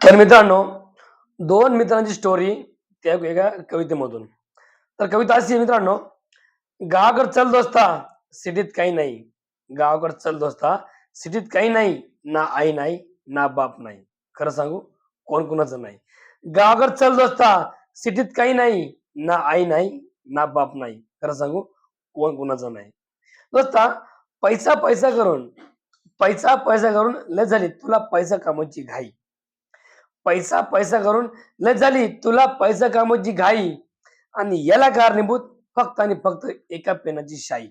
तर मित्रांनो दोन मित्रांची स्टोरी त्या एका कवितेमधून. तर कविता अशी आहे मित्रांनो गावाकडे चल दोस्ता सिटीत काही नाही. गावाकडे चल दोस्ता सिटीत काही नाही ना आई नाही ना बाप नाही. खरं सांगू कोण कोणाचं नाही. गावाकडे चल दोस्ता सिटीत काही नाही ना आई नाही ना बाप नाही. खरं सांगू कोण कोणाचं नाही. दोस्ता पैसा पैसा करून पैसा पैसा करून लय झाली तुला पैसा कामाची घाई. पैसा पैसा करून लय झाली तुला पैसा कामाची घाई. आणि याला कारणीभूत फक्त आणि फक्त एका पेनाची शाई.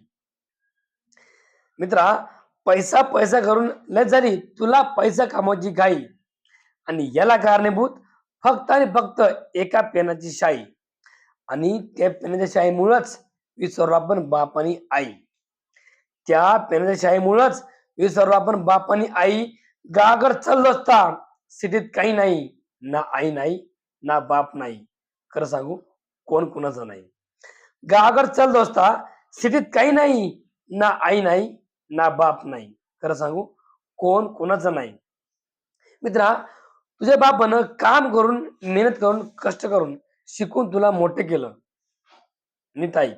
मित्रा पैसा पैसा करून लय झाली तुला पैसा कामाची घाई. आणि याला कारणीभूत फक्त आणि फक्त एका पेनाची शाई. आणि त्या पेनाच्या शाईमुळेच विसरलो आपण बाप आणि आई. त्या पेनाच्या शाईमुळेच विसरलो आपण बाप आणि आई. गागर चाललो असता सिटीत काही नाही. ना आई नाही ना बाप नाही. खरं सांगू कोण कुणाचं नाही. गागर चल दोस्ता सिटीत काही नाही ना आई नाही ना बाप नाही. खरं सांगू कोण कुणाचं नाही. मित्रा तुझ्या बापानं काम करून मेहनत करून कष्ट करून शिकून तुला मोठे केलं. निताई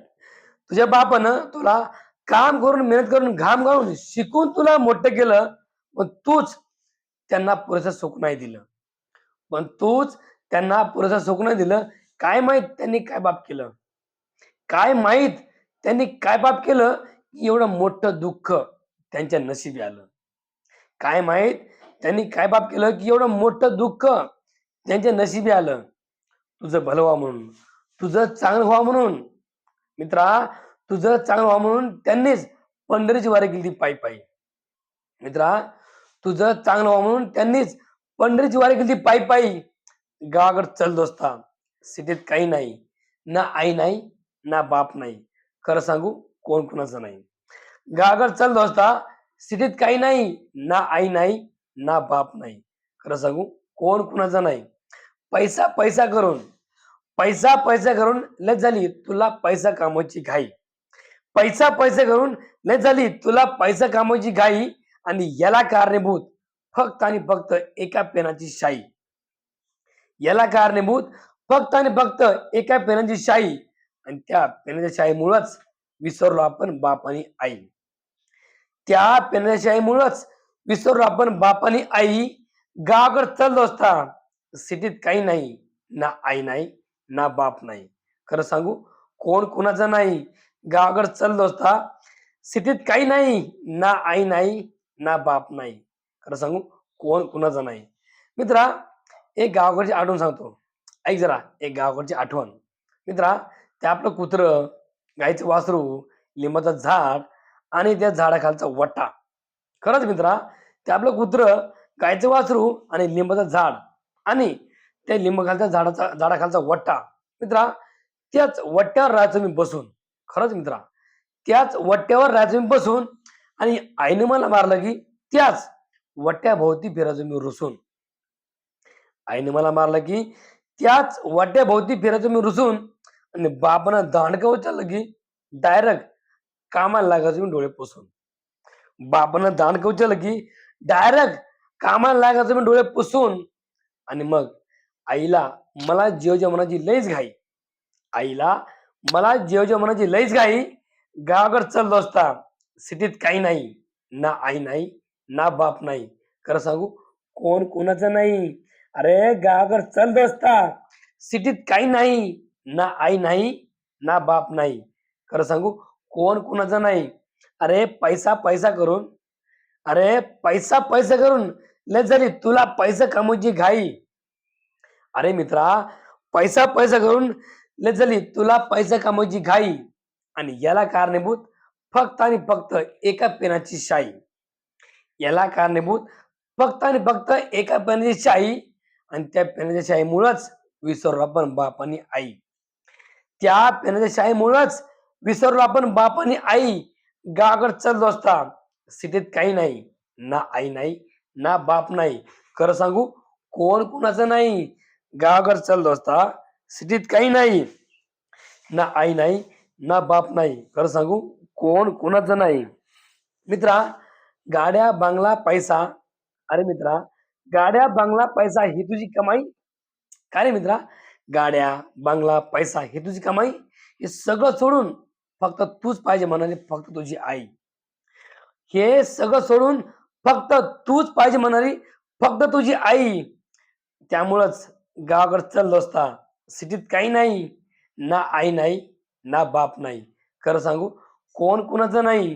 तुझ्या बापानं तुला काम करून मेहनत करून घाम घालून शिकून तुला मोठं केलं मग तूच त्यांना पुरेसं सुख नाही दिलं. पण तूच त्यांना पुरेसं सुख नाही दिलं. काय माहीत त्यांनी काय बाप केलं? काय माहीत त्यांनी काय बाप केलं? की एवढं मोठं दुःख त्यांच्या नशिबी आलं. काय माहीत त्यांनी काय बाप केलं की एवढं मोठं दुःख त्यांच्या नशिबी आलं? तुझं भलं व्हा म्हणून. तुझं चांगलं व्हा म्हणून. मित्रा तुझं चांगलं व्हा म्हणून त्यांनीच पंढरीची वारी केली पायी पायी. मित्रा तुझं चांगलं व्हा म्हणून त्यांनीच पंढरीची वारी केली पायी पायी. गावाकडे चल दोस्ता सिटीत काही नाही. ना आई नाही ना बाप नाही. खरं सांगू कोण कुणाचं नाही. गावाकडे चल दोस्ता सिटीत काही नाही ना आई नाही ना बाप नाही. खरं सांगू कोण कुणाचं नाही. पैसा पैसा करून पैसा पैसा करून लय झाली तुला पैसा कामाची घाई. पैसा पैसा करून लय झाली तुला पैसा कामाची घाई आणि याला कारणीभूत. फक्त आणि फक्त एका पेनाची शाई. याला कारणीभूत फक्त आणि फक्त एका पेनाची शाई. आणि त्या पेनाच्या शाईमुळेच विसरलो आपण बाप आणि आई. त्या पेनाच्या शाईमुळेच विसरलो आपण बाप आणि आई. गावाकडे चाललो असता सिटीत काही नाही ना आई नाही ना बाप नाही. खरं सांगू कोण कोणाचा नाही? गावाकडे चाललो असता सिटीत काही नाही ना आई नाही ना बाप नाही. खरं सांगू कोण कुणाचा नाही. मित्रा एक गावाकडची आठवण सांगतो. ऐक जरा एक गावाकडची आठवण. मित्रा ते आपलं कुत्रं गाईचं वासरू लिंबाचं झाड आणि त्या झाडाखालचा वट्टा. खरंच मित्रा ते आपलं कुत्रं गायचं वासरू आणि लिंबाचं झाड आणि त्या लिंबाखालच्या झाडाचा झाडाखालचा वट्टा. मित्रा त्याच वट्ट्यावर राहायचं मी बसून. खरंच मित्रा त्याच वट्ट्यावर राहायचं मी बसून आणि आईने मला मारलं की त्याच वट्ट्याभोवती फिरायचो मी रुसून. आईने मला मारलं की त्याच वट्ट्याभोवती फिरायचो मी रुसून आणि बाबानं दांडकं उचललं की डायरेक्ट कामाला लागायचो मी डोळे पुसून. बाबानं दांडकं उचललं की डायरेक्ट कामाला लागायचो मी डोळे पुसून आणि मग आईला मला जेव मनाची लईच घाई. आईला मला जेव मनाची लईच घाई. गावाकडे चाललो असता सिटीत काही नाही ना आई नाही ना बाप नाही. खरं सांगू कोण कोणाचं नाही. अरे गावाकडे चल असता. सिटीत काही नाही. ना आई नाही ना बाप नाही. खरं सांगू कोण कोणाचं नाही. अरे पैसा पैसा करून अरे पैसा पैसा करून लय झाली तुला पैसा कमवायची घाई. अरे मित्रा पैसा पैसा करून लय झाली तुला पैसा कमवायची घाई. आणि याला कारणीभूत फक्त आणि फक्त एका पेनाची शाई. याला कारणीभूत. फक्त आणि फक्त एका पेनाची शाही आणि त्या पेनाच्या शाईमुळंच विसरलो आपण बाप आणि आई. त्या पेनाच्या शाईमुळंच विसरलो आपण बाप आणि आई. गावाकडे चाललो असता. सिटीत काही नाही. ना आई नाही ना बाप नाही. खरं सांगू कोण कुणाचं नाही? गावाकडे चाललो असता. सिटीत काही नाही. ना आई नाही ना बाप नाही. खरं सांगू कोण कुणाचं नाही? मित्रा गाड्या बांगला पैसा. अरे मित्रा गाड्या बंगला पैसा ही तुझी कमाई? काय रे मित्रा? गाड्या बंगला पैसा ही तुझी कमाई? हे सगळं सोडून फक्त तूच पाहिजे म्हणाली फक्त तुझी आई. हे सगळं सोडून फक्त तूच पाहिजे म्हणाली फक्त तुझी आई. त्यामुळंच गावाकडे चाललो असता सिटीत काही नाही ना आई नाही ना बाप नाही. खरं सांगू कोण कुणाचं नाही.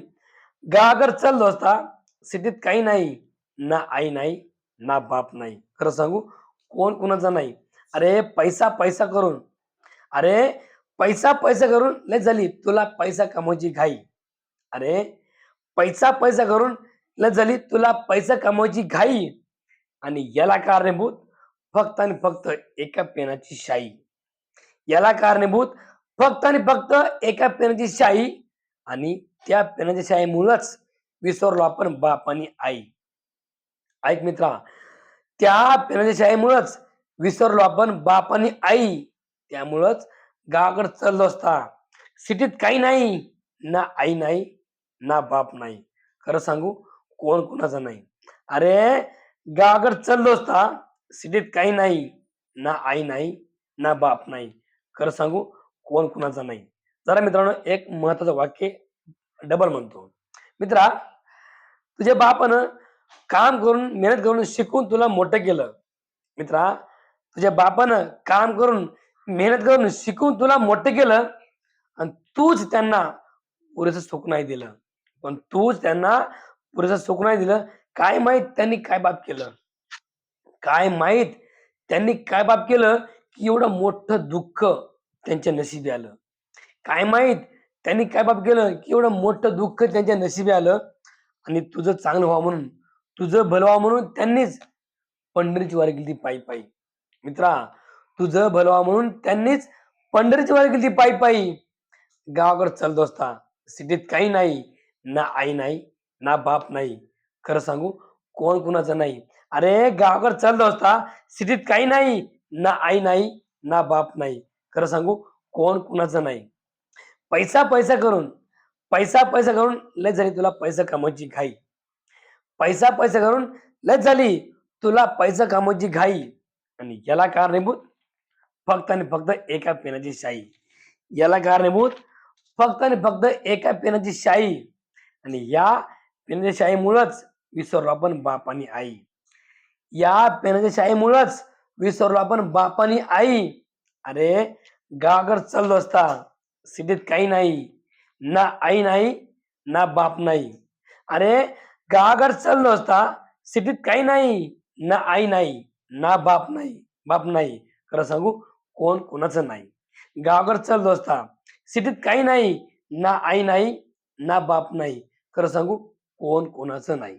गावाकडे चाललो असता सिटीत काही नाही ना आई नाही ना बाप नाही. खरं सांगू कोण कुणाचा नाही. अरे पैसा पैसा करून. अरे पैसा पैसा करून लय झाली तुला पैसा कमवायची घाई. अरे पैसा पैसा करून लय झाली तुला पैसा कमवायची घाई. आणि याला कारणीभूत फक्त आणि फक्त एका पेनाची शाई. याला कारणीभूत फक्त आणि फक्त एका पेनाची शाई आणि त्या पेनाच्या शाईमुळंच विसरलो आपण बाप आणि आई. ऐक मित्रा त्या पेनाच्या विसरलो आपण बाप आणि आई. त्यामुळंच गावाकडे चाललो असता. सिटीत काही नाही ना आई नाही ना बाप नाही. खरं सांगू कोण कुणाचा नाही. अरे गावाकडे चाललो असता सिटीत काही नाही ना आई नाही ना बाप नाही. खरं सांगू कोण कुणाचा नाही. जरा मित्रांनो एक महत्वाचं वाक्य डबल म्हणतो. मित्रा तुझ्या बापानं काम करून मेहनत करून शिकून तुला मोठं केलं. मित्रा तुझ्या बापानं काम करून मेहनत करून शिकून तुला मोठं केलं आणि तूच त्यांना पुरेसं सुख नाही दिलं. पण तूच त्यांना पुरेसं सुख नाही दिलं. काय माहीत त्यांनी काय बाप केलं? काय माहीत त्यांनी काय बाप केलं की एवढं मोठं दुःख त्यांच्या नशिबी आलं? काय माहीत त्यांनी काय बाप केलं की एवढं मोठं दुःख त्यांच्या नशिबी आलं? आणि तुझं चांगलं व्हावं म्हणून तुझं भलं व्हावं म्हणून त्यांनीच पंढरीची वारी ती पायी पायी. मित्रा तुझं भलं व्हावं म्हणून त्यांनीच पंढरीची वारी ती पायी पायी. गावाकडे चालतो असता सिटीत काही नाही ना आई नाही ना बाप नाही. खरं सांगू कोण कुणाचं नाही. अरे गावाकडे चालतो असता सिटीत काही नाही ना आई नाही ना बाप नाही. खरं सांगू कोण कुणाचं नाही. पैसा पैसा करून पैसा पैसा करून लय झाली तुला पैसा कमवायची घाई. पैसा पैसा करून लय झाली तुला पैसा कमवायची घाई. आणि याला कारणीभूत फक्त आणि फक्त एका पेनाची शाई. याला कारणीभूत फक्त आणि फक्त एका पेनाची शाई. आणि या पेनाच्या शाईमुळंच विसरलो आपण बाप आणि आई. या पेनाच्या शाईमुळंच विसरलो आपण बाप आणि आई. अरे गावाकडे चाललो असता. सिटीत काही नाही. ना आई नाही ना बाप नाही. अरे गावाकडे चाललो असता सिटीत काही नाही ना आई नाही ना बाप नाही बाप नाही. खरं सांगू कोण कोणाचं नाही. गावघर चाललो असता सिटीत काही नाही ना आई नाही ना बाप नाही. खरं सांगू कोण कोणाचं नाही.